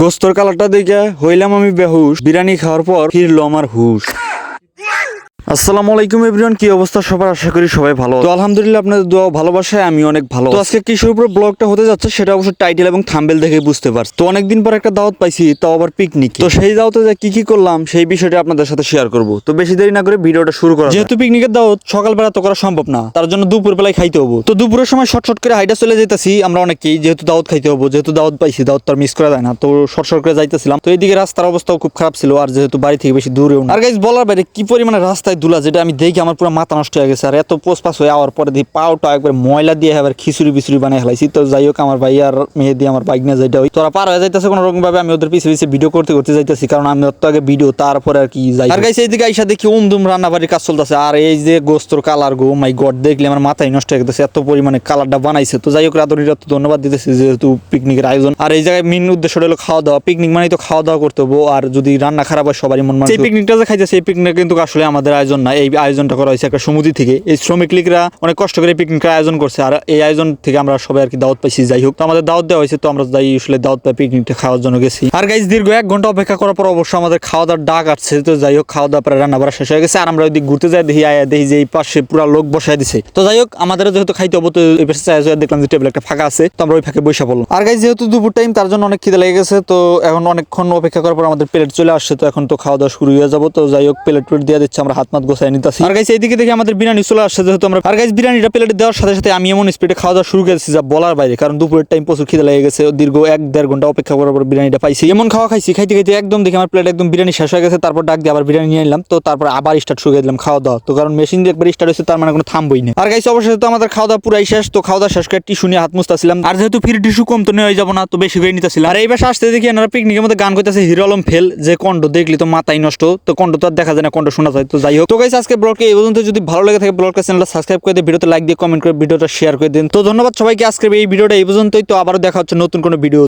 গোস্তর কালারটা দেখে হইলাম আমি বেহুশ। বিরিয়ানি খাওয়ার পর ফিরলো আমার হুশ। আসসালামু আলাইকুম এভরিওয়ান কি অবস্থা সবার? আশা করি সবাই ভালো তো আলহামদুলিল্লাহ আপনাদের দোয়া ভালোবাসায় আমি অনেক ভালো তো আজকে কিসের উপর ব্লগটা হতে যাচ্ছে সেটা অবশ্য টাইটেল এবং থাম্বেল দেখে বুঝতে পারছি। তো অনেকদিন পর একটা দাওয়াত পাইছি তাও আবার পিকনিক তো সেই দাওয়াতে যে কি কি করলাম সেই বিষয়টা আপনাদের সাথে শেয়ার করব। তো বেশি দেরি না করে ভিডিওটা শুরু করা যেহেতু পিকনিকের দাওয়াত সকালবেলা তো করা সম্ভব না। তার জন্য দুপুর বেলায় খাইতে হব। তো দুপুরের সময় শর্ট শর্ট করে হাইটা চলে যেতেছি আমরা অনেকেই যেহেতু দাওয়াত খাইতে হব যেহেতু দাওয়াত পাইছি দাওয়াত তো মিস করা যায় না। তো শর্ট করে যাইতেছিলাম। তো এইদিকে রাস্তার অবস্থাও খুব খারাপ ছিল আর যেহেতু বাড়ি থেকে বেশি দূরেও না। আর গাইজ বলার বাইরে কি পরিমাণে রাস্তায় দুলা যেটা আমি দেখি আমার পুরো মাথা নষ্ট হয়ে গেছে। আর এত পোস পাস হয়ে আওয়ার পরে দিয়ে পাওটা একবার ময়লা দিয়ে আবার খিচুড়ি বিচুড়ি বানিয়ে ফেলাইছি। তো যাই হোক আমার ভাই আর মেয়ে দিয়ে আমার বাইক নিয়ে যাইতে হয় তোরা পার হয়ে যাইতেছে কোনো রকম ভাবে আমি ওদের পিছিয়ে পিছিয়ে ভিডিও করতে করতে যাইতেছি কারণ আমি ওর তো আগে ভিডিও তারপরে আর কি যাই আর গাইছে এইদিকে আইসা দেখি উমদুম রান্না বাড়ির কাজ চলতেছে। আর এই যে গোস্তর কালার গো মাই গড দেখলে আমার মাথায় নষ্ট হয়ে গেছে এত পরিমাণে কালারটা বানাইছে। তো যাই হোক রাতরিরা তো ধন্যবাদ দিতেছি যেহেতু পিকনিকের আয়োজন। আর এই জায়গায় মেন উদ্দেশ্যটা হলো খাওয়া দাওয়া। পিকনিক মানে তো খাওয়া দাওয়া করতে হব আর যদি রান্না খারাপ হয় সবারই মন মানে সেই পিকনিকটা যে খাইছে সেই পিকনিক কিন্তু আসলে আমাদের আয়োজন না, এই আয়োজনটা করা হয়েছে একটা সমিতি থেকে। এই শ্রমিক লীগরা অনেক কষ্ট করে পিকনিকের আয়োজন করছে, আর এই আয়োজন থেকে আমরা সবাই আর কি দাওয়াত পাইছি, যাই হোক। তো আমাদের দাওয়াত দেওয়া হয়েছে, তো আমরা যাই আসলে দাওয়াত পাই পিকনিকটা খাওয়ার জন্য গেছি। আর গাইজ দীর্ঘ এক ঘণ্টা অপেক্ষা করার পর অবশ্য আমাদের খাওয়া দাওয়ার ডাক আসছে, তো যাই হোক খাওয়া দাওয়া রান্না বাড়া শেষ হয়ে গেছে, আর আমরা ওইদিক ঘুরতে যাই, দেখি, আয়া দেখি যে এই পাশে পুরো লোক বসাই দিছে। তো যাই হোক আমাদের যেহেতু খাইতে হব তো এই পাশে দেখলাম যে টেবিল একটা ফাঁকা আছে, তো আমরা ওই ফাঁকে বসে পড়লাম। আর গাইজ যেহেতু দুপুর টাইম তার জন্য অনেক খিদে লেগে গেছে, তো এখন অনেকক্ষণ অপেক্ষা করার পর আমাদের প্লেট চলে আসছে, তো এখন তো খাওয়া দাওয়া শুরু হয়ে যাব, তো যাই হোক প্লেট প্লেট দিয়ে দিচ্ছে, আমরা হাত মাত গোছাই নিতেছি। আর গাইজ এইদিকে দেখি আমাদের বিরিয়ানি চলে আসছে, যেহেতু আমরা আর গাইজ বিরিয়ানিটা প্লেটে দেওয়ার সাথে সাথে আমি এমন স্পিডে খাওয়া দাওয়া শুরু করেছি যা বলার বাইরে, কারণ দুপুরের টাইম প্রচুর খিদে লেগে গেছে। দীর্ঘ এক দেড় ঘণ্টা অপেক্ষা করার পর বিরিয়ানিটা পাইছি। এমন খাওয়া খাইছি, খাইতে খাইতে একদম দেখি আমার প্লেট একদম বিরিয়ানি শেষ হয়ে গেছে, তারপর ডাক দিয়ে আবার বিরিয়ানি নিয়ে নিলাম তো তারপর আবার স্টার্ট শুরু করে দিলাম খাওয়া দাওয়া। তো কারণ মেশিন দিয়ে একবার স্টার্ট হয়েছে, তার মানে কোনো থামবই না আর গাইছে অবশ্যই তো আমাদের খাওয়া দাওয়া পুরাই শেষ, তো খাওয়া দাওয়া শেষ করে টিস্যু নিয়ে হাত মুস্তাছিলাম আর যেহেতু ফির টিস্যু কম, তো নিয়ে যাব না, তো বেশি করে নিতেছিলাম। আর এই বাসা আসতে দেখি এনারা পিকনিকের মধ্যে গান করতেছে, হিরো আলম ফেল, যে কণ্ড দেখলি তো মাথায় নষ্ট, তো কণ্ড তো আর দেখা যায় না কণ্ড শোনা যায়। তো যাই হোক তো গাইছে আজকে ব্লগকে এই পর্যন্ত। যদি ভালো লাগে থাকে ব্লগটা, চ্যানেলটা সাবস্ক্রাইব করে দিয়ে ভিডিওতে লাইক দিয়ে কমেন্ট করে ভিডিওটা শেয়ার করে দিন। তো ধন্যবাদ সবাইকে আজকের এই ভিডিওটা এই পর্যন্তই। তো আবারও দেখা হচ্ছে নতুন কোনো ভিডিও